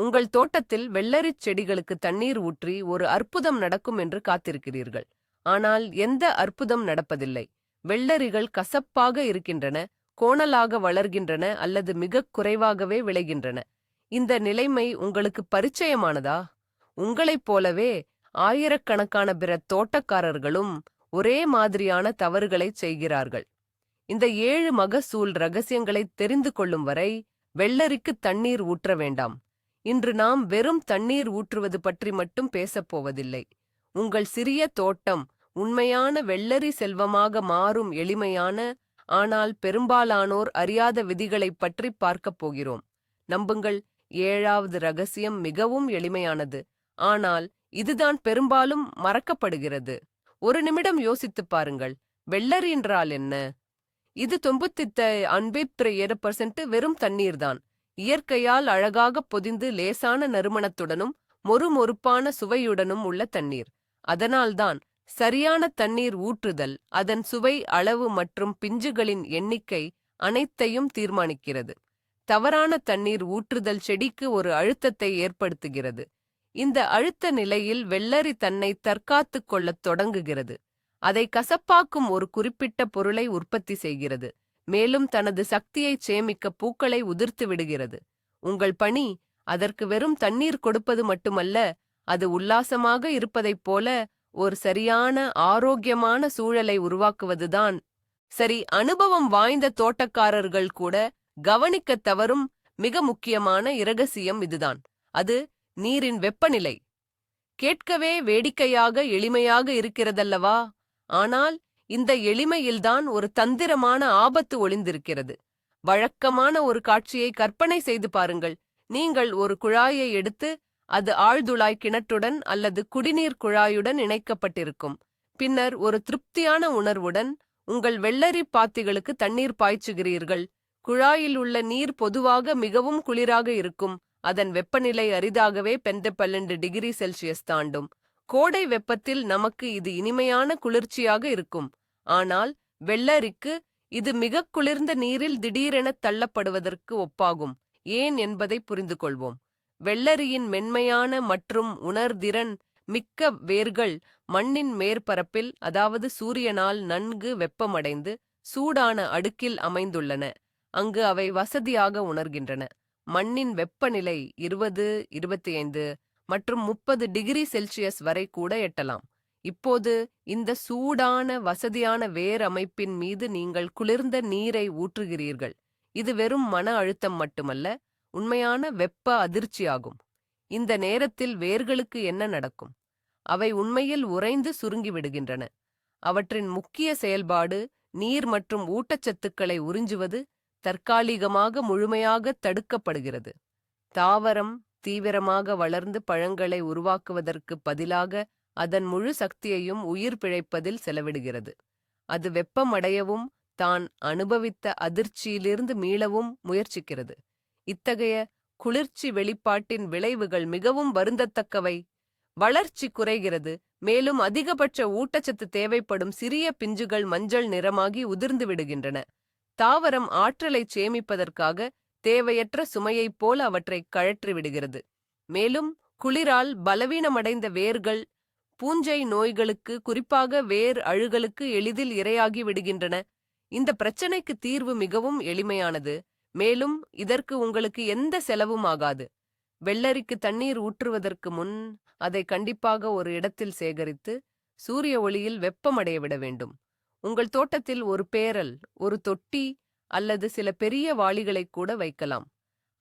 உங்கள் தோட்டத்தில் வெள்ளரிச் செடிகளுக்கு தண்ணீர் ஊற்றி ஒரு அற்புதம் நடக்கும் என்று காத்திருக்கிறீர்கள். ஆனால் எந்த அற்புதம் நடப்பதில்லை. வெள்ளரிகள் கசப்பாக இருக்கின்றன கோணலாக வளர்கின்றன அல்லது மிகக் குறைவாகவே விளைகின்றன. இந்த நிலைமை உங்களுக்கு பரிச்சயமானதா? உங்களைப் போலவே ஆயிரக்கணக்கான பிற தோட்டக்காரர்களும் ஒரே மாதிரியான தவறுகளைச் செய்கிறார்கள். இந்த ஏழு மகசூல் ரகசியங்களை தெரிந்து கொள்ளும் வரை வெள்ளரிக்கு தண்ணீர் ஊற்ற வேண்டாம். இன்று நாம் வெறும் தண்ணீர் ஊற்றுவது பற்றி மட்டும் பேசப் போவதில்லை. உங்கள் சிறிய தோட்டம் உண்மையான வெள்ளரி செல்வமாக மாறும் எளிமையான ஆனால் பெரும்பாலானோர் அறியாத விதிகளைப் பற்றி பார்க்கப் போகிறோம். நம்புங்கள் ஏழாவது ரகசியம் மிகவும் எளிமையானது. ஆனால் இதுதான் பெரும்பாலும் மறக்கப்படுகிறது. ஒரு நிமிடம் யோசித்துப் பாருங்கள் வெள்ளரி என்றால் என்ன? இது தொம்புத்தித்த அன்பிற்ற ஏழு பர்சன்ட் வெறும் தண்ணீர்தான். இயற்கையால் அழகாக பொதிந்து லேசான நறுமணத்துடனும் மொறுமொறுப்பான சுவையுடனும் உள்ள தண்ணீர். அதனால்தான் சரியான தண்ணீர் ஊற்றுதல் அதன் சுவை அளவு மற்றும் பிஞ்சுகளின் எண்ணிக்கை அனைத்தையும் தீர்மானிக்கிறது. தவறான தண்ணீர் ஊற்றுதல் செடிக்கு ஒரு அழுத்தத்தை ஏற்படுத்துகிறது. இந்த அழுத்த நிலையில் வெள்ளரி தன்னை தற்காத்துக் கொள்ளத் தொடங்குகிறது. அதை கசப்பாக்கும் ஒரு குறிப்பிட்ட பொருளை உற்பத்தி செய்கிறது. மேலும் தனது சக்தியைச் சேமிக்க பூக்களை உதிர்த்து விடுகிறது. உங்கள் பணி அதற்கு வெறும் தண்ணீர் கொடுப்பது மட்டுமல்ல அது உல்லாசமாக இருப்பதைப் போல ஒரு சரியான ஆரோக்கியமான சூழலை உருவாக்குவதுதான். சரி அனுபவம் வாய்ந்த தோட்டக்காரர்கள் கூட கவனிக்கத் தவறும் மிக முக்கியமான இரகசியம் இதுதான். அது நீரின் வெப்பநிலை. கேட்கவே வேடிக்கையாக எளிமையாக இருக்கிறதல்லவா? ஆனால் இந்த எளிமையில்தான் ஒரு தந்திரமான ஆபத்து ஒளிந்திருக்கிறது. வழக்கமான ஒரு காட்சியை கற்பனை செய்து பாருங்கள். நீங்கள் ஒரு குழாயை எடுத்து அது ஆழ்துளாய் கிணற்றுடன் அல்லது குடிநீர் குழாயுடன் இணைக்கப்பட்டிருக்கும். பின்னர் ஒரு திருப்தியான உணர்வுடன் உங்கள் வெள்ளரி பாத்திகளுக்கு தண்ணீர் பாய்ச்சுகிறீர்கள். குழாயில் உள்ள நீர் பொதுவாக மிகவும் குளிராக இருக்கும். அதன் வெப்பநிலை அரிதாகவே பெந்த பன்னெண்டு டிகிரி செல்சியஸ் தாண்டும். கோடை வெப்பத்தில் நமக்கு இது இனிமையான குளிர்ச்சியாக இருக்கும். ஆனால் வெள்ளரிக்கு இது மிகக் குளிர்ந்த நீரில் திடீரெனத் தள்ளப்படுவதற்கு ஒப்பாகும். ஏன் என்பதை புரிந்து கொள்வோம் வெள்ளரியின் மென்மையான மற்றும் உணர்திறன் மிக்க வேர்கள் மண்ணின் மேற்பரப்பில் அதாவது சூரியனால் நன்கு வெப்பமடைந்து சூடான அடுக்கில் அமைந்துள்ளன. அங்கு அவை வசதியாக உணர்கின்றன. மண்ணின் வெப்பநிலை இருபது இருபத்தி ஐந்து மற்றும் முப்பது டிகிரி செல்சியஸ் வரை கூட எட்டலாம். இப்போது இந்த சூடான வசதியான வேர் அமைப்பின் மீது நீங்கள் குளிர்ந்த நீரை ஊற்றுகிறீர்கள். இது வெறும் மன அழுத்தம் மட்டுமல்ல உண்மையான வெப்ப அதிர்ச்சியாகும். இந்த நேரத்தில் வேர்களுக்கு என்ன நடக்கும்? அவை உண்மையில் உறைந்து சுருங்கிவிடுகின்றன. அவற்றின் முக்கிய செயல்பாடு நீர் மற்றும் ஊட்டச்சத்துக்களை உறிஞ்சுவது தற்காலிகமாக முழுமையாக தடுக்கப்படுகிறது. தாவரம் தீவிரமாக வளர்ந்து பழங்களை உருவாக்குவதற்கு பதிலாக அதன் முழு சக்தியையும் உயிர் பிழைப்பதில் செலவிடுகிறது. அது வெப்பமடையவும் தான் அனுபவித்த அதிர்ச்சியிலிருந்து மீளவும் முயற்சிக்கிறது. இத்தகைய குளிர்ச்சி வெளிப்பாட்டின் விளைவுகள் மிகவும் வருந்தத்தக்கவை. வளர்ச்சி குறைகிறது மேலும் அதிகபட்ச ஊட்டச்சத்து தேவைப்படும் சிறிய பிஞ்சுகள் மஞ்சள் நிறமாகி உதிர்ந்து விடுகின்றன. தாவரம் ஆற்றலை சேமிப்பதற்காக தேவையற்ற சுமையைப் போல அவற்றை கழற்றி விடுகிறது. மேலும் குளிரால் பலவீனமடைந்த வேர்கள் பூஞ்சை நோய்களுக்கு குறிப்பாக வேர் அழுகலுக்கு எளிதில் இரையாகி விடுகின்றன. இந்த பிரச்சனைக்கு தீர்வு மிகவும் எளிமையானது. மேலும் இதற்கு உங்களுக்கு எந்த செலவும் ஆகாது. வெள்ளரிக்கு தண்ணீர் ஊற்றுவதற்கு முன் அதை கண்டிப்பாக ஒரு இடத்தில் சேகரித்து சூரிய ஒளியில் வெப்பமடைய விட வேண்டும். உங்கள் தோட்டத்தில் ஒரு பேரல் ஒரு தொட்டி அல்லது சில பெரிய வாளிகளை கூட வைக்கலாம்.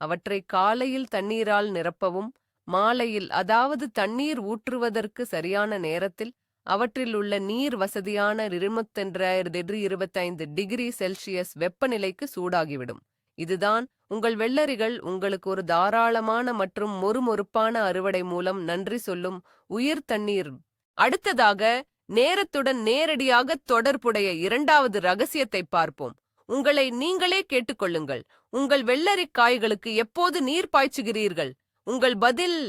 அவற்றை காலையில் தண்ணீரால் நிரப்பவும் மாலையில் அதாவது தண்ணீர் ஊற்றுவதற்கு சரியான நேரத்தில் அவற்றில் உள்ள நீர் வசதியான இருபத்தெண்டாயிரத்தி இருபத்தைந்து டிகிரி செல்சியஸ் வெப்பநிலைக்கு சூடாகிவிடும். இதுதான் உங்கள் வெள்ளரிகள் உங்களுக்கு ஒரு தாராளமான மற்றும் மொறுமொறுப்பான அறுவடை மூலம் நன்றி சொல்லும் உயிர் தண்ணீர். அடுத்ததாக நேரத்துடன் நேரடியாக தொடர்புடைய இரண்டாவது ரகசியத்தை பார்ப்போம். உங்களை நீங்களே கேட்டுக்கொள்ளுங்கள் உங்கள் வெள்ளரிக் காய்களுக்கு எப்போது நீர் பாய்ச்சுகிறீர்கள்? உங்கள் பதில்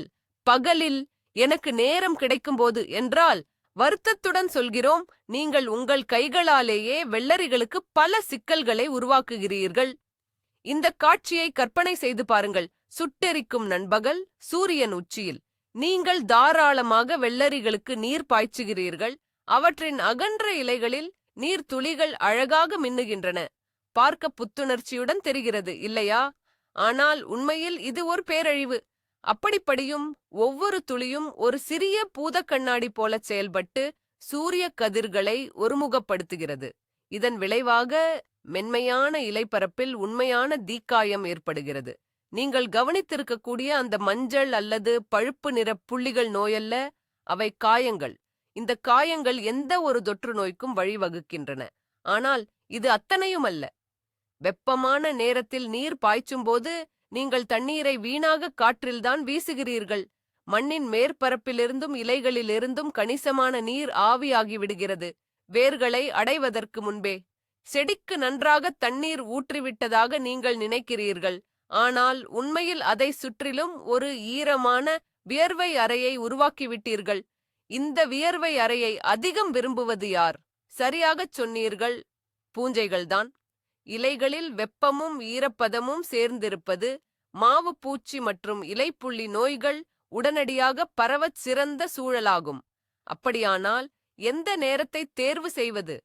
பகலில் எனக்கு நேரம் கிடைக்கும்போது என்றால் வருத்தத்துடன் சொல்கிறோம் நீங்கள் உங்கள் கைகளாலேயே வெள்ளரிகளுக்கு பல சிக்கல்களை உருவாக்குகிறீர்கள். இந்த காட்சியை கற்பனை செய்து பாருங்கள். சுட்டெரிக்கும் நண்பகல் சூரியன் உச்சியில். நீங்கள் தாராளமாக வெள்ளரிகளுக்கு நீர் பாய்ச்சுகிறீர்கள். அவற்றின் அகன்ற இலைகளில் நீர் துளிகள் அழகாக மின்னுகின்றன. பார்க்க புத்துணர்ச்சியுடன் தெரிகிறது இல்லையா? ஆனால் உண்மையில் இது ஒரு பேரழிவு. அப்படிப்படியும் ஒவ்வொரு துளியும் ஒரு சிறிய பூத கண்ணாடி போல செயல்பட்டு சூரிய கதிர்களை ஒருமுகப்படுத்துகிறது. இதன் விளைவாக மென்மையான இலைப்பரப்பில் உண்மையான தீக்காயம் ஏற்படுகிறது. நீங்கள் கவனித்திருக்கக்கூடிய அந்த மஞ்சள் அல்லது பழுப்பு நிற புள்ளிகள் நோயல்ல அவை காயங்கள். இந்த காயங்கள் எந்த ஒரு தொற்று நோய்க்கும் வழிவகுக்கின்றன. ஆனால் இது அத்தனையும் அல்ல வெப்பமான நேரத்தில் நீர் பாய்ச்சும்போது நீங்கள் தண்ணீரை வீணாக காற்றில்தான் வீசுகிறீர்கள். மண்ணின் மேற்பரப்பிலிருந்தும் இலைகளிலிருந்தும் கணிசமான நீர் ஆவியாகிவிடுகிறது. வேர்களை அடைவதற்கு முன்பே. செடிக்கு நன்றாக தண்ணீர் ஊற்றிவிட்டதாக நீங்கள் நினைக்கிறீர்கள். ஆனால் உண்மையில் அதை சுற்றிலும் ஒரு ஈரமான வியர்வை அறையை உருவாக்கிவிட்டீர்கள். இந்த வியர்வை அறையை அதிகம் விரும்புவது யார்? சரியாகச் சொன்னீர்கள். பூஞ்சைகள்தான். இலைகளில் வெப்பமும் ஈரப்பதமும் சேர்ந்திருப்பது மாவு பூச்சி மற்றும் இலைப்புள்ளி நோய்கள் உடனடியாக பரவச் சிறந்த சூழலாகும். அப்படியானால் எந்த நேரத்தை தேர்வு செய்வது?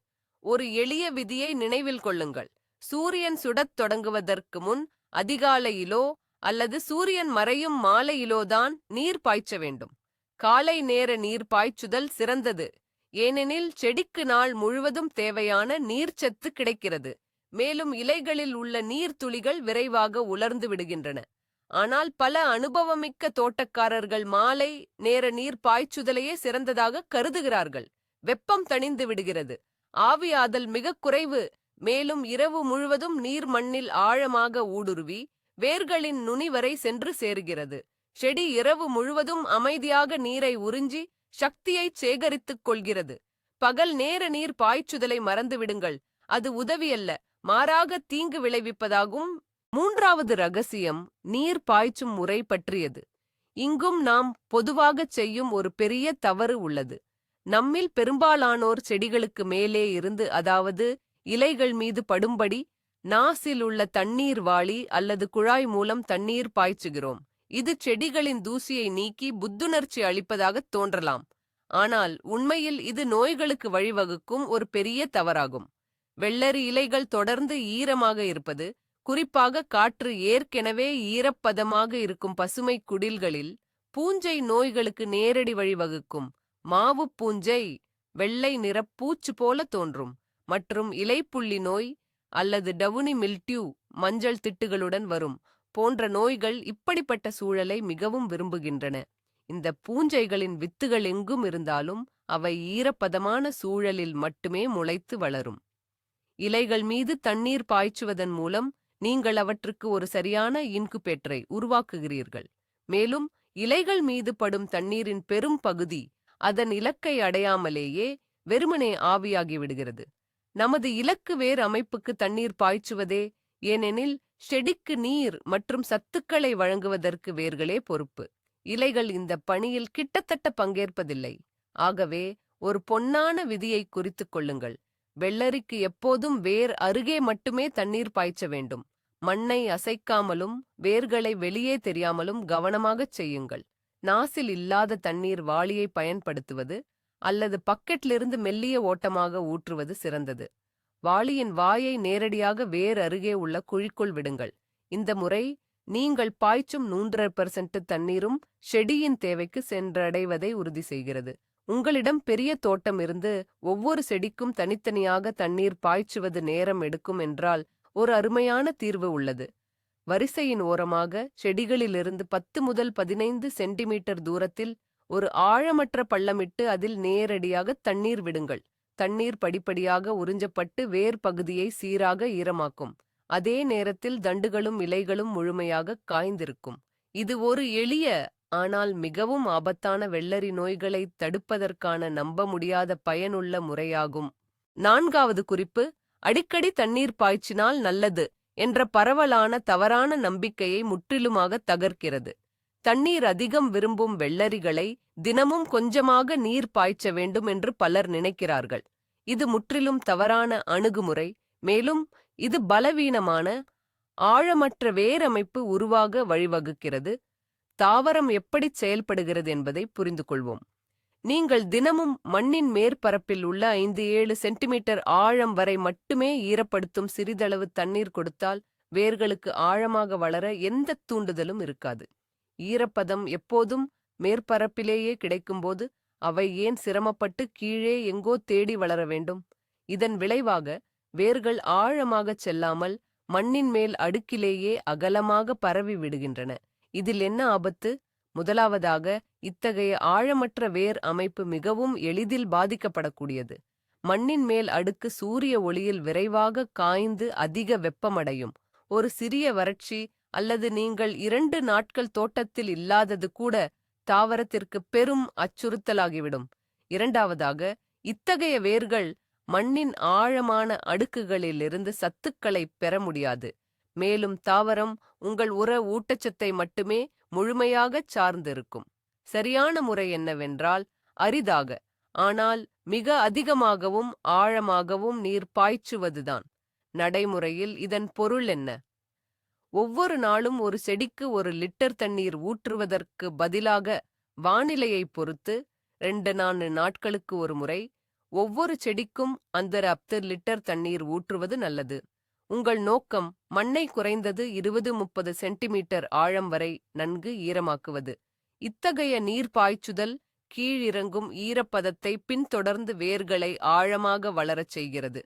ஒரு எளிய விதியை நினைவில் கொள்ளுங்கள். சூரியன் சுடத் தொடங்குவதற்கு முன் அதிகாலையிலோ அல்லது சூரியன் மறையும் மாலையிலோதான் நீர் பாய்ச்ச வேண்டும். காலை நேர நீர் பாய்ச்சுதல் சிறந்தது. ஏனெனில் செடிக்கு நாள் முழுவதும் தேவையான நீர்ச்சத்து கிடைக்கிறது. மேலும் இலைகளில் உள்ள நீர்த்துளிகள் விரைவாக உலர்ந்து விடுகின்றன. ஆனால் பல அனுபவமிக்க தோட்டக்காரர்கள் மாலை நேர நீர் பாய்ச்சுதலையே சிறந்ததாக கருதுகிறார்கள். வெப்பம் தணிந்து விடுகிறது. ஆவியாதல் மிக குறைவு. மேலும் இரவு முழுவதும் நீர் மண்ணில் ஆழமாக ஊடுருவி வேர்களின் நுனி வரை சென்று சேருகிறது. செடி இரவு முழுவதும் அமைதியாக நீரை உறிஞ்சி சக்தியைச் சேகரித்துக் கொள்கிறது. பகல் நேர நீர் பாய்ச்சுதலை மறந்துவிடுங்கள். அது உதவியல்ல. மாறாக தீங்கு விளைவிப்பதாகும். மூன்றாவது ரகசியம் நீர் பாய்ச்சும் முறை பற்றியது. இங்கும் நாம் பொதுவாகச் செய்யும் ஒரு பெரிய தவறு உள்ளது. நம்மில் பெரும்பாலானோர் செடிகளுக்கு மேலே இருந்து அதாவது இலைகள் மீது படும்படி நாசில் உள்ள தண்ணீர் வாளி அல்லது குழாய் மூலம் தண்ணீர் பாய்ச்சுகிறோம். இது செடிகளின் தூசியை நீக்கி புத்துணர்ச்சி அளிப்பதாகத் தோன்றலாம். ஆனால் உண்மையில் இது நோய்களுக்கு வழிவகுக்கும் ஒரு பெரிய தவறாகும். வெள்ளரி இலைகள் தொடர்ந்து ஈரமாக இருப்பது குறிப்பாக காற்று ஏற்கெனவே ஈரப்பதமாக இருக்கும் பசுமை குடில்களில் பூஞ்சை நோய்களுக்கு நேரடி வழிவகுக்கும் மாவு பூஞ்சை வெள்ளை நிற பூச்சு போல தோன்றும். மற்றும் இலைப்புள்ளி நோய் அல்லது டவுனி மில்டியூ மஞ்சள் திட்டுகளுடன் வரும் போன்ற நோய்கள் இப்படிப்பட்ட சூழலை மிகவும் விரும்புகின்றன. இந்த பூஞ்சைகளின் வித்துகள் எங்கும் இருந்தாலும் அவை ஈரப்பதமான சூழலில் மட்டுமே முளைத்து வளரும். இலைகள் மீது தண்ணீர் பாய்ச்சுவதன் மூலம் நீங்கள் அவற்றுக்கு ஒரு சரியான இன்குபேட்டரை உருவாக்குகிறீர்கள். மேலும் இலைகள் மீது படும் தண்ணீரின் பெரும் பகுதி அதன் இலக்கை அடையாமலேயே வெறுமனே ஆவியாகிவிடுகிறது நமது இலக்கு வேர் அமைப்புக்கு தண்ணீர் பாய்ச்சுவதே ஏனெனில் செடிக்கு நீர் மற்றும் சத்துக்களை வழங்குவதற்கு வேர்களே பொறுப்பு. இலைகள் இந்த பணியில் கிட்டத்தட்ட பங்கேற்பதில்லை. ஆகவே ஒரு பொன்னான விதியை குறித்துக் கொள்ளுங்கள். வெள்ளரிக்கு எப்போதும் வேர் அருகே மட்டுமே தண்ணீர் பாய்ச்ச வேண்டும். மண்ணை அசைக்காமலும் வேர்களை வெளியே தெரியாமலும் கவனமாகச் செய்யுங்கள். நாசில் இல்லாத தண்ணீர் வாளியை பயன்படுத்துவது அல்லது பக்கெட்டிலிருந்து மெல்லிய ஓட்டமாக ஊற்றுவது சிறந்தது. வாளியின் வாயை நேரடியாக வேர் அருகே உள்ள குழிக்குள் விடுங்கள். இந்த முறை நீங்கள் பாய்ச்சும் நூன்றரை பெர்சென்ட் தண்ணீரும் செடியின் தேவைக்கு சென்றடைவதை உறுதி செய்கிறது. உங்களிடம் பெரிய தோட்டம் இருந்து ஒவ்வொரு செடிக்கும் தனித்தனியாக தண்ணீர் பாய்ச்சுவது நேரம் எடுக்கும் என்றால் ஒரு அருமையான தீர்வு உள்ளது. வரிசையின் ஓரமாக செடிகளிலிருந்து பத்து முதல் பதினைந்து சென்டிமீட்டர் தூரத்தில் ஒரு ஆழமற்ற பள்ளமிட்டு அதில் நேரடியாக தண்ணீர் விடுங்கள். தண்ணீர் படிப்படியாக உறிஞ்சப்பட்டு வேர் பகுதியை சீராக ஈரமாக்கும். அதே நேரத்தில் தண்டுகளும் இலைகளும் முழுமையாக காய்ந்திருக்கும். இது ஒரு எளிய ஆனால் மிகவும் ஆபத்தான வெள்ளரி நோய்களை தடுப்பதற்கான நம்ப முடியாத பயனுள்ள முறையாகும். நான்காவது குறிப்பு அடிக்கடி தண்ணீர் பாய்ச்சினால் நல்லது என்ற பரவலான தவறான நம்பிக்கையை முற்றிலுமாக தகர்க்கிறது. தண்ணீர் அதிகம் விரும்பும் வெள்ளரிகளை தினமும் கொஞ்சமாக நீர் பாய்ச்ச வேண்டும் என்று பலர் நினைக்கிறார்கள். இது முற்றிலும் தவறான அணுகுமுறை. மேலும் இது பலவீனமான ஆழமற்ற வேரமைப்பு உருவாக வழிவகுக்கிறது. தாவரம் எப்படி செயல்படுகிறது என்பதை புரிந்து கொள்வோம் நீங்கள் தினமும் மண்ணின் மேற்பரப்பில் உள்ள ஐந்து ஏழு சென்டிமீட்டர் ஆழம் வரை மட்டுமே ஈரப்படுத்தும் சிறிதளவு தண்ணீர் கொடுத்தால் வேர்களுக்கு ஆழமாக வளர எந்த தூண்டுதலும் இருக்காது. ஈரப்பதம் எப்போதும் மேற்பரப்பிலேயே கிடைக்கும்போது அவை ஏன் சிரமப்பட்டு கீழே எங்கோ தேடி வளர வேண்டும்? இதன் விளைவாக வேர்கள் ஆழமாகச் செல்லாமல் மண்ணின் மேல் அடுக்கிலேயே அகலமாக பரவி விடுகின்றன. இதில் என்ன ஆபத்து? முதலாவதாக இத்தகைய ஆழமற்ற வேர் அமைப்பு மிகவும் எளிதில் பாதிக்கப்படக்கூடியது. மண்ணின் மேல் அடுக்கு சூரிய ஒளியில் விரைவாக காய்ந்து அதிக வெப்பமடையும். ஒரு சிறிய வறட்சி அல்லது நீங்கள் இரண்டு நாட்கள் தோட்டத்தில் இல்லாதது கூட தாவரத்திற்கு பெரும் அச்சுறுத்தலாகிவிடும். இரண்டாவதாக இத்தகைய வேர்கள் மண்ணின் ஆழமான அடுக்குகளிலிருந்து சத்துக்களை பெற முடியாது. மேலும் தாவரம் உங்கள் உர ஊட்டச்சத்தை மட்டுமே முழுமையாகச் சார்ந்திருக்கும். சரியான முறை என்னவென்றால் அரிதாக ஆனால் மிக அதிகமாகவும் ஆழமாகவும் நீர் பாய்ச்சுவதுதான். நடைமுறையில் இதன் பொருள் என்ன? ஒவ்வொரு நாளும் ஒரு செடிக்கு ஒரு லிட்டர் தண்ணீர் ஊற்றுவதற்கு பதிலாக வானிலையைப் பொறுத்து ரெண்டு நான்கு நாட்களுக்கு ஒரு முறை ஒவ்வொரு செடிக்கும் அந்த அப்து லிட்டர் தண்ணீர் ஊற்றுவது நல்லது. உங்கள் நோக்கம் மண்ணை குறைந்தது இருபது முப்பது சென்டிமீட்டர் ஆழம் வரை நன்கு ஈரமாக்குவது. இத்தகைய நீர் பாய்ச்சுதல் கீழிறங்கும் ஈரப்பதத்தை பின்தொடர்ந்து வேர்களை ஆழமாக வளரச் செய்கிறது.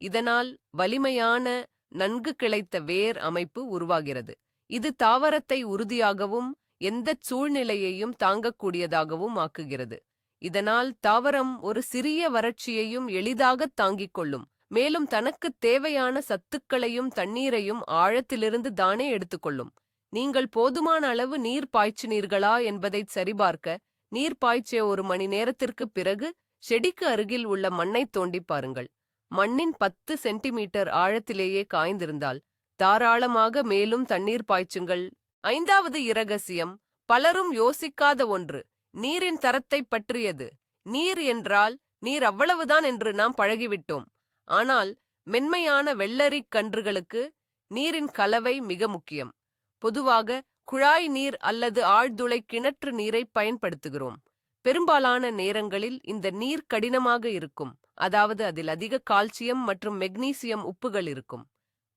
இதனால் வலிமையான நன்கு கிளைத்த வேர் அமைப்பு உருவாகிறது. இது தாவரத்தை உறுதியாகவும் எந்தச் சூழ்நிலையையும் தாங்கக்கூடியதாகவும் ஆக்குகிறது. இதனால் தாவரம் ஒரு சிறிய வறட்சியையும் எளிதாகத் தாங்கிக் கொள்ளும். மேலும் தனக்குத் தேவையான சத்துக்களையும் தண்ணீரையும் ஆழத்திலிருந்து தானே எடுத்துக்கொள்ளும். நீங்கள் போதுமான அளவு நீர் பாய்ச்சினீர்களா என்பதைச் சரிபார்க்க நீர் பாய்ச்சிய ஒரு மணி நேரத்திற்குப் பிறகு செடிக்கு அருகில் உள்ள மண்ணைத் தோண்டிப் பாருங்கள். மண்ணின் பத்து சென்டிமீட்டர் ஆழத்திலேயே காய்ந்திருந்தால் தாராளமாக மேலும் தண்ணீர் பாய்ச்சுங்கள். ஐந்தாவது இரகசியம் பலரும் யோசிக்காத ஒன்று நீரின் தரத்தைப் பற்றியது. நீர் என்றால் நீர் அவ்வளவுதான் என்று நாம் பழகிவிட்டோம். ஆனால் மென்மையான வெள்ளரிக் கன்றுகளுக்கு நீரின் கலவை மிக முக்கியம். பொதுவாக குழாய் நீர் அல்லது ஆழ்துளை கிணற்று நீரை பயன்படுத்துகிறோம். பெரும்பாலான நேரங்களில் இந்த நீர் கடினமாக இருக்கும். அதாவது அதில் அதிக கால்சியம் மற்றும் மெக்னீசியம் உப்புகள் இருக்கும்.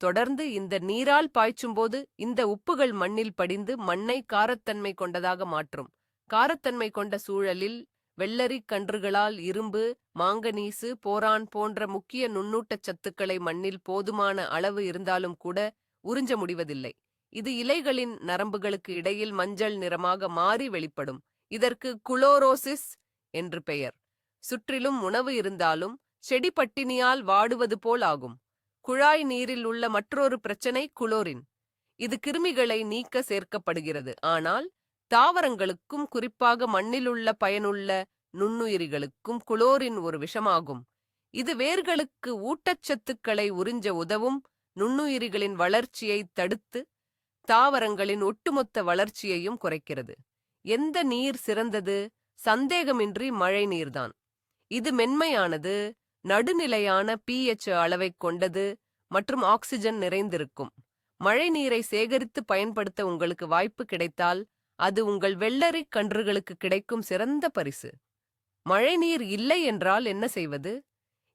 தொடர்ந்து இந்த நீரால் பாய்ச்சும்போது இந்த உப்புகள் மண்ணில் படிந்து மண்ணை காரத்தன்மை கொண்டதாக மாற்றும். காரத்தன்மை கொண்ட சூழலில் வெள்ளரிக் கன்றுகளால் இரும்பு மாங்கனீசு போரான் போன்ற முக்கிய நுண்ணூட்டச் சத்துக்களை மண்ணில் போதுமான அளவு இருந்தாலும் கூட உறிஞ்ச முடிவதில்லை. இது இலைகளின் நரம்புகளுக்கு இடையில் மஞ்சள் நிறமாக மாறி வெளிப்படும். இதற்கு குளோரோசிஸ் என்று பெயர். சுற்றிலும் உணவு இருந்தாலும் செடி பட்டினியால் வாடுவது போல் ஆகும். குழாய் நீரில் உள்ள மற்றொரு பிரச்சனை குளோரின். இது கிருமிகளை நீக்க சேர்க்கப்படுகிறது. ஆனால் தாவரங்களுக்கும் குறிப்பாக மண்ணிலுள்ள பயனுள்ள நுண்ணுயிரிகளுக்கும் குளோரின் ஒரு விஷமாகும். இது வேர்களுக்கு ஊட்டச்சத்துக்களை உறிஞ்ச உதவும் நுண்ணுயிரிகளின் வளர்ச்சியை தடுத்து தாவரங்களின் ஒட்டுமொத்த வளர்ச்சியையும் குறைக்கிறது. எந்த நீர் சிறந்தது? சந்தேகமின்றி மழை நீர்தான். இது மென்மையானது நடுநிலையான பிஎச் அளவைக் கொண்டது மற்றும் ஆக்சிஜன் நிறைந்திருக்கும். மழை நீரை சேகரித்து பயன்படுத்த உங்களுக்கு வாய்ப்பு கிடைத்தால் அது உங்கள் வெள்ளரிக் கன்றுகளுக்கு கிடைக்கும் சிறந்த பரிசு. மழைநீர் இல்லை என்றால் என்ன செய்வது?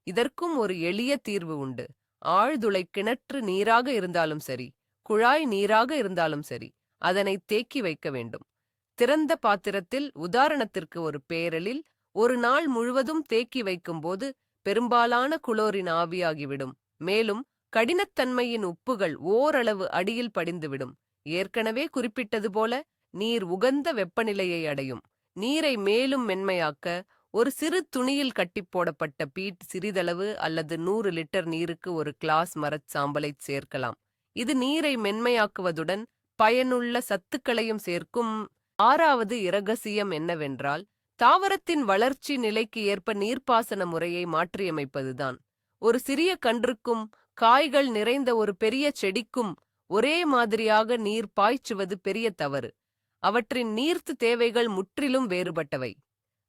இதற்கும் ஒரு எளிய தீர்வு உண்டு. ஆழ்துளை கிணற்று நீராக இருந்தாலும் சரி குழாய் நீராக இருந்தாலும் சரி அதனை தேக்கி வைக்க வேண்டும். திறந்த பாத்திரத்தில் உதாரணத்திற்கு ஒரு பேரலில் ஒரு நாள் முழுவதும் தேக்கி வைக்கும்போது பெரும்பாலான குளோரின் ஆவியாகிவிடும். மேலும் கடினத்தன்மையின் உப்புகள் ஓரளவு அடியில் படிந்துவிடும். ஏற்கனவே குறிப்பிட்டது போல நீர் உகந்த வெப்பநிலையை அடையும். நீரை மேலும் மென்மையாக்க ஒரு சிறு துணியில் கட்டிப் போடப்பட்ட பீட் சிறிதளவு அல்லது நூறு லிட்டர் நீருக்கு ஒரு கிளாஸ் மரச் சாம்பலைச் சேர்க்கலாம். இது நீரை மென்மையாக்குவதுடன் பயனுள்ள சத்துக்களையும் சேர்க்கும். ஆறாவது இரகசியம் என்னவென்றால் தாவரத்தின் வளர்ச்சி நிலைக்கு ஏற்ப நீர்ப்பாசன முறையை மாற்றியமைப்பதுதான். ஒரு சிறிய கன்றுக்கும் காய்கள் நிறைந்த ஒரு பெரிய செடிக்கும் ஒரே மாதிரியாக நீர் பாய்ச்சுவது பெரிய தவறு. அவற்றின் நீர்த்து தேவைகள் முற்றிலும் வேறுபட்டவை.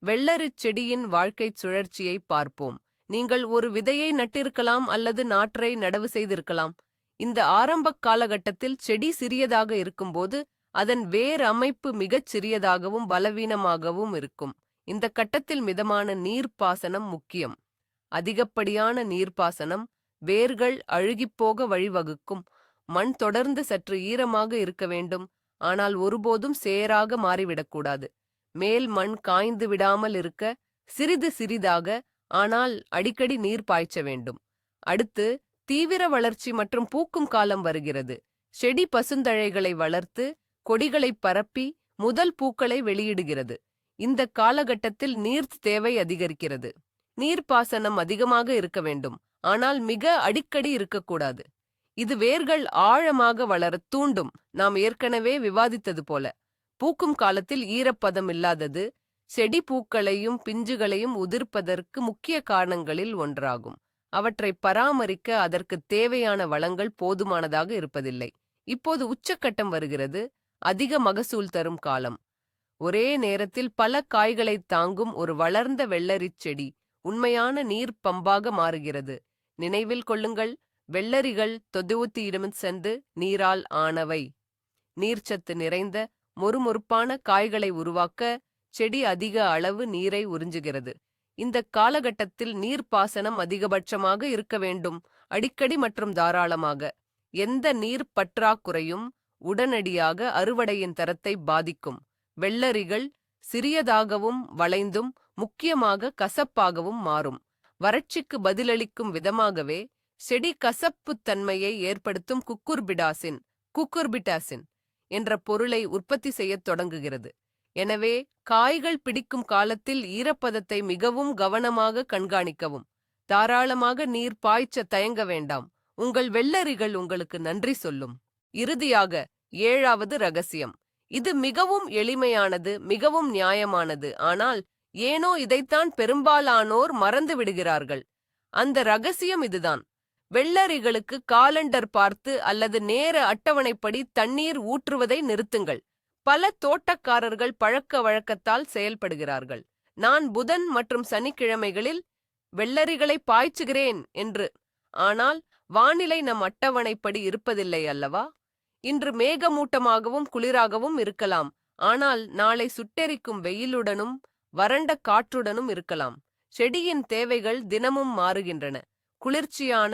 வெள்ளரிச் செடியின் வாழ்க்கைச் சுழற்சியை பார்ப்போம். நீங்கள் ஒரு விதையை நட்டிருக்கலாம் அல்லது நாற்றை நடவு செய்திருக்கலாம். இந்த ஆரம்ப காலகட்டத்தில் செடி சிறியதாக இருக்கும்போது அதன் வேர் அமைப்பு மிகச் சிறியதாகவும் பலவீனமாகவும் இருக்கும். இந்த கட்டத்தில் மிதமான நீர்ப்பாசனம் முக்கியம். அதிகப்படியான நீர்ப்பாசனம் வேர்கள் அழுகிப்போக வழிவகுக்கும். மண் தொடர்ந்து சற்று ஈரமாக இருக்க வேண்டும். ஆனால் ஒருபோதும் சேராக மாறிவிடக்கூடாது. மேல் மண் காய்ந்து விடாமல் இருக்க சிறிது சிறிதாக ஆனால் அடிக்கடி நீர் பாய்ச்ச வேண்டும். அடுத்து தீவிர வளர்ச்சி மற்றும் பூக்கும் காலம் வருகிறது. செடி பசுந்தழைகளை வளர்த்து கொடிகளை பரப்பி முதல் பூக்களை வெளியிடுகிறது. இந்த காலகட்டத்தில் நீர் தேவை அதிகரிக்கிறது. நீர்ப்பாசனம் அதிகமாக இருக்க வேண்டும். ஆனால் மிக அடிக்கடி இருக்கக்கூடாது. இது வேர்கள் ஆழமாக வளரத் தூண்டும். நாம் ஏற்கனவே விவாதித்தது போல. பூக்கும் காலத்தில் ஈரப்பதம் இல்லாதது செடி பூக்களையும் பிஞ்சுகளையும் உதிர்ப்பதற்கு முக்கிய காரணங்களில் ஒன்றாகும். அவற்றை பராமரிக்க அதற்கு தேவையான வளங்கள் போதுமானதாக இருப்பதில்லை. இப்போது உச்சக்கட்டம் வருகிறது. அதிக மகசூல் தரும் காலம். ஒரே நேரத்தில் பல காய்களை தாங்கும் ஒரு வளர்ந்த வெள்ளரிச் செடி உண்மையான நீர் பம்பாக மாறுகிறது. நினைவில் கொள்ளுங்கள் வெள்ளரிகள் தொதுவுத்தியிடம் சென்று நீரால் ஆனவை. நீர்ச்சத்து நிறைந்த மொறுமொறுப்பான காய்களை உருவாக்க செடி அதிக அளவு நீரை உறிஞ்சுகிறது. இந்த காலகட்டத்தில் நீர்ப்பாசனம் அதிகபட்சமாக இருக்க வேண்டும் அடிக்கடி மற்றும் தாராளமாக. எந்த நீர் பற்றாக்குறையும் உடனடியாக அறுவடையின் தரத்தை பாதிக்கும். வெள்ளரிகள் சிறியதாகவும் வளைந்தும் முக்கியமாக கசப்பாகவும் மாறும். வறட்சிக்கு பதிலளிக்கும் விதமாகவே செடி கசப்புத் தன்மையை ஏற்படுத்தும் குக்குர்பிடாசின் குக்குர்பிட்டாசின் என்ற பொருளை உற்பத்தி செய்யத் தொடங்குகிறது. எனவே காய்கள் பிடிக்கும் காலத்தில் ஈரப்பதத்தை மிகவும் கவனமாக கண்காணிக்கவும். தாராளமாக நீர் பாய்ச்ச தயங்க வேண்டாம். உங்கள் வெள்ளரிகள் உங்களுக்கு நன்றி சொல்லும். இறுதியாக ஏழாவது ரகசியம். இது மிகவும் எளிமையானது மிகவும் நியாயமானது. ஆனால் ஏனோ இதைத்தான் பெரும்பாலானோர் மறந்து விடுகிறார்கள். அந்த ரகசியம் இதுதான். வெள்ளரிகளுக்கு காலண்டர் பார்த்து அல்லது நேர அட்டவணைப்படி தண்ணீர் ஊற்றுவதை நிறுத்துங்கள். பல தோட்டக்காரர்கள் பழக்க வழக்கத்தால் செயல்படுகிறார்கள். நான் புதன் மற்றும் சனிக்கிழமைகளில் வெள்ளரிகளை பாய்ச்சுகிறேன் என்று. ஆனால் வானிலை நம் அட்டவணைப்படி இருப்பதில்லை அல்லவா? இன்று மேகமூட்டமாகவும் குளிராகவும் இருக்கலாம். ஆனால் நாளை சுட்டெரிக்கும் வெயிலுடனும் வறண்ட காற்றுடனும் இருக்கலாம். செடியின் தேவைகள் தினமும் மாறுகின்றன. குளிர்ச்சியான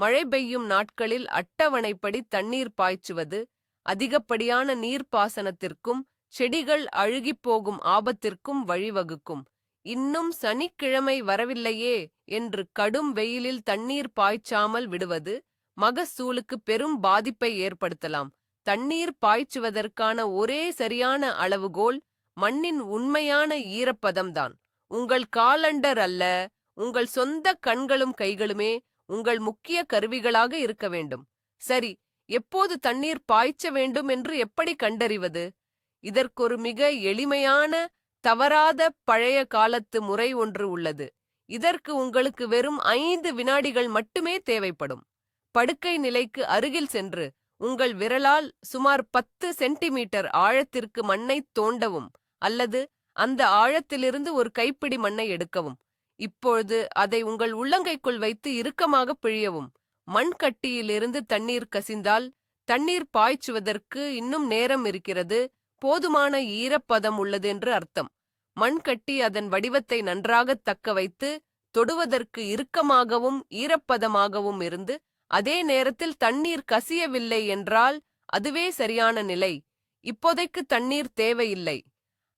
மழை பெய்யும் நாட்களில் அட்டவணைப்படி தண்ணீர் பாய்ச்சுவது அதிகப்படியான நீர்ப்பாசனத்திற்கும் செடிகள் அழுகிப் போகும் ஆபத்திற்கும் வழிவகுக்கும். இன்னும் சனிக்கிழமை வரவில்லையே என்று கடும் வெயிலில் தண்ணீர் பாய்ச்சாமல் விடுவது மகசூலுக்கு பெரும் பாதிப்பை ஏற்படுத்தலாம். தண்ணீர் பாய்ச்சுவதற்கான ஒரே சரியான அளவுகோல் மண்ணின் உண்மையான ஈரப்பதம்தான். உங்கள் காலண்டர் அல்ல உங்கள் சொந்த கண்களும் கைகளுமே உங்கள் முக்கிய கருவிகளாக இருக்க வேண்டும். சரி எப்போது தண்ணீர் பாய்ச்ச வேண்டும் என்று எப்படி கண்டறிவது? இதற்கொரு மிக எளிமையான தவறாத பழைய காலத்து முறை ஒன்று உள்ளது. இதற்கு உங்களுக்கு வெறும் ஐந்து வினாடிகள் மட்டுமே தேவைப்படும். படுக்கை நிலைக்கு அருகில் சென்று உங்கள் விரலால் சுமார் பத்து சென்டிமீட்டர் ஆழத்திற்கு மண்ணை தோண்டவும் அல்லது அந்த ஆழத்திலிருந்து ஒரு கைப்பிடி மண்ணை எடுக்கவும். இப்பொழுது அதை உங்கள் உள்ளங்கைக்குள் வைத்து இறுக்கமாக பிழியவும். மண் கட்டியிலிருந்து தண்ணீர் கசிந்தால் தண்ணீர் பாய்ச்சுவதற்கு இன்னும் நேரம் இருக்கிறது. போதுமான ஈரப்பதம் உள்ளது என்று அர்த்தம். மண் கட்டி அதன் வடிவத்தை நன்றாக தக்க வைத்து தொடுவதற்கு இறுக்கமாகவும் ஈரப்பதமாகவும் இருந்து அதே நேரத்தில் தண்ணீர் கசியவில்லை என்றால் அதுவே சரியான நிலை. இப்போதைக்கு தண்ணீர் தேவையில்லை.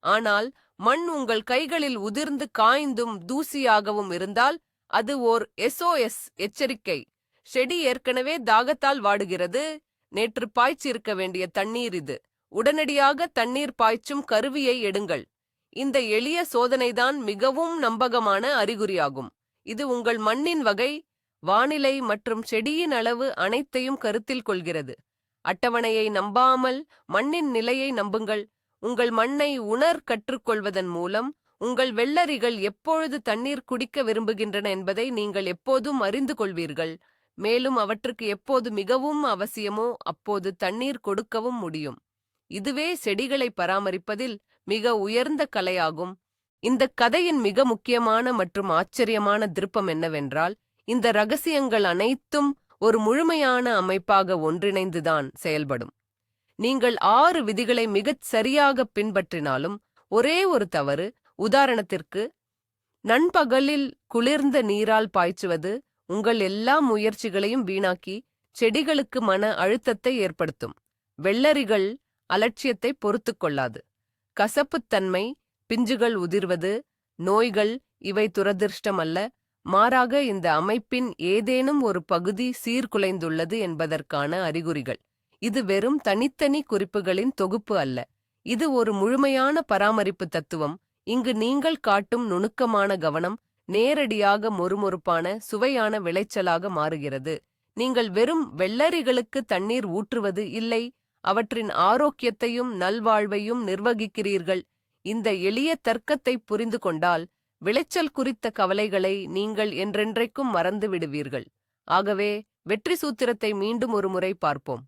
ஆனால் மண் உங்கள் கைகளில் உதிர்ந்து காய்ந்தும் தூசியாகவும் இருந்தால் அது ஓர் எஸ்ஓஎஸ் எச்சரிக்கை. செடி ஏற்கனவே தாகத்தால் வாடுகிறது. நேற்று பாய்ச்சிருக்க வேண்டிய தண்ணீர் இது. உடனடியாக தண்ணீர் பாய்ச்சும் கருவியை எடுங்கள். இந்த எளிய சோதனைதான் மிகவும் நம்பகமான அறிகுறியாகும். இது உங்கள் மண்ணின் வகை வானிலை மற்றும் செடியின் அளவு அனைத்தையும் கருத்தில் கொள்கிறது. அட்டவணையை நம்பாமல் மண்ணின் நிலையை நம்புங்கள். உங்கள் மண்ணை உணர் கற்றுக்கொள்வதன் மூலம் உங்கள் வெள்ளரிகள் எப்பொழுது தண்ணீர் குடிக்க விரும்புகின்றன என்பதை நீங்கள் எப்போதும் அறிந்து கொள்வீர்கள். மேலும் அவற்றுக்கு எப்போது மிகவும் அவசியமோ அப்போது தண்ணீர் கொடுக்கவும் முடியும். இதுவே செடிகளை பராமரிப்பதில் மிக உயர்ந்த கலையாகும். இந்த கதையின் மிக முக்கியமான மற்றும் ஆச்சரியமான திருப்பம் என்னவென்றால் இந்த ரகசியங்கள் அனைத்தும் ஒரு முழுமையான அமைப்பாக ஒன்றிணைந்துதான் செயல்படும். நீங்கள் ஆறு விதிகளை மிகச் சரியாக பின்பற்றினாலும் ஒரே ஒரு தவறு. உதாரணத்திற்கு நண்பகலில் குளிர்ந்த நீரால் பாய்ச்சுவது உங்கள் எல்லா முயற்சிகளையும் வீணாக்கி செடிகளுக்கு மன அழுத்தத்தை ஏற்படுத்தும். வெள்ளரிகள் அலட்சியத்தை பொறுத்துக் கொள்ளாது. கசப்புத்தன்மை பிஞ்சுகள் உதிர்வது நோய்கள் இவை துரதிர்ஷ்டமல்ல. அல்ல மாறாக இந்த அமைப்பின் ஏதேனும் ஒரு பகுதி சீர்குலைந்துள்ளது என்பதற்கான அறிகுறிகள். இது வெறும் தனித்தனி குறிப்புகளின் தொகுப்பு அல்ல. இது ஒரு முழுமையான பராமரிப்பு தத்துவம். இங்கு நீங்கள் காட்டும் நுணுக்கமான கவனம் நேரடியாக மொறுமொறுப்பான சுவையான விளைச்சலாக மாறுகிறது. நீங்கள் வெறும் வெள்ளரிகளுக்கு தண்ணீர் ஊற்றுவது இல்லை. அவற்றின் ஆரோக்கியத்தையும் நல்வாழ்வையும் நிர்வகிக்கிறீர்கள். இந்த எளிய தர்க்கத்தை புரிந்து கொண்டால் விளைச்சல் குறித்த கவலைகளை நீங்கள் என்றென்றைக்கும் மறந்து விடுவீர்கள். ஆகவே வெற்றி சூத்திரத்தை மீண்டும் ஒரு முறை பார்ப்போம்.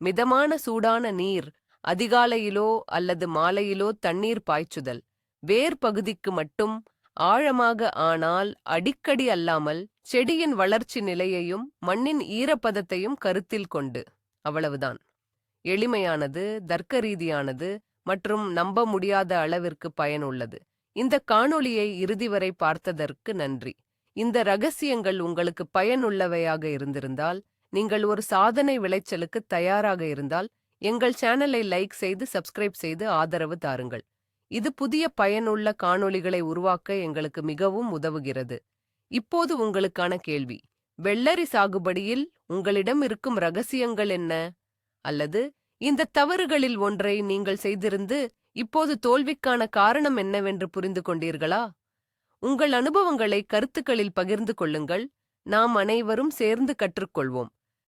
மிதமான சூடான நீர் அதிகாலையிலோ அல்லது மாலையிலோ தண்ணீர் பாய்ச்சுதல். வேர் பகுதிக்கு மட்டும் ஆழமாக ஆனால் அடிக்கடி அல்லாமல் செடியின் வளர்ச்சி நிலையையும் மண்ணின் ஈரப்பதத்தையும் கருத்தில் கொண்டு. அவ்வளவுதான். எளிமையானது தர்க்க ரீதியானது மற்றும் நம்ப முடியாத அளவிற்கு பயனுள்ளது. இந்த காணொளியை இறுதி வரை பார்த்ததற்கு நன்றி. இந்த ரகசியங்கள் உங்களுக்கு பயனுள்ளவையாக இருந்திருந்தால் நீங்கள் ஒரு சாதனை விளைச்சலுக்கு தயாராக இருந்தால் எங்கள் சேனலை லைக் செய்து சப்ஸ்கிரைப் செய்து ஆதரவு தாருங்கள். இது புதிய பயனுள்ள காணொளிகளை உருவாக்க எங்களுக்கு மிகவும் உதவுகிறது. இப்போது உங்களுக்கான கேள்வி. வெள்ளரி சாகுபடியில் உங்களிடம் இருக்கும் ரகசியங்கள் என்ன? அல்லது இந்த தவறுகளில் ஒன்றை நீங்கள் செய்திருந்து இப்போது தோல்விக்கான காரணம் என்னவென்று புரிந்து கொண்டீர்களா? உங்கள் அனுபவங்களை கருத்துக்களில் பகிர்ந்து கொள்ளுங்கள். நாம் அனைவரும் சேர்ந்து கற்றுக்கொள்வோம்.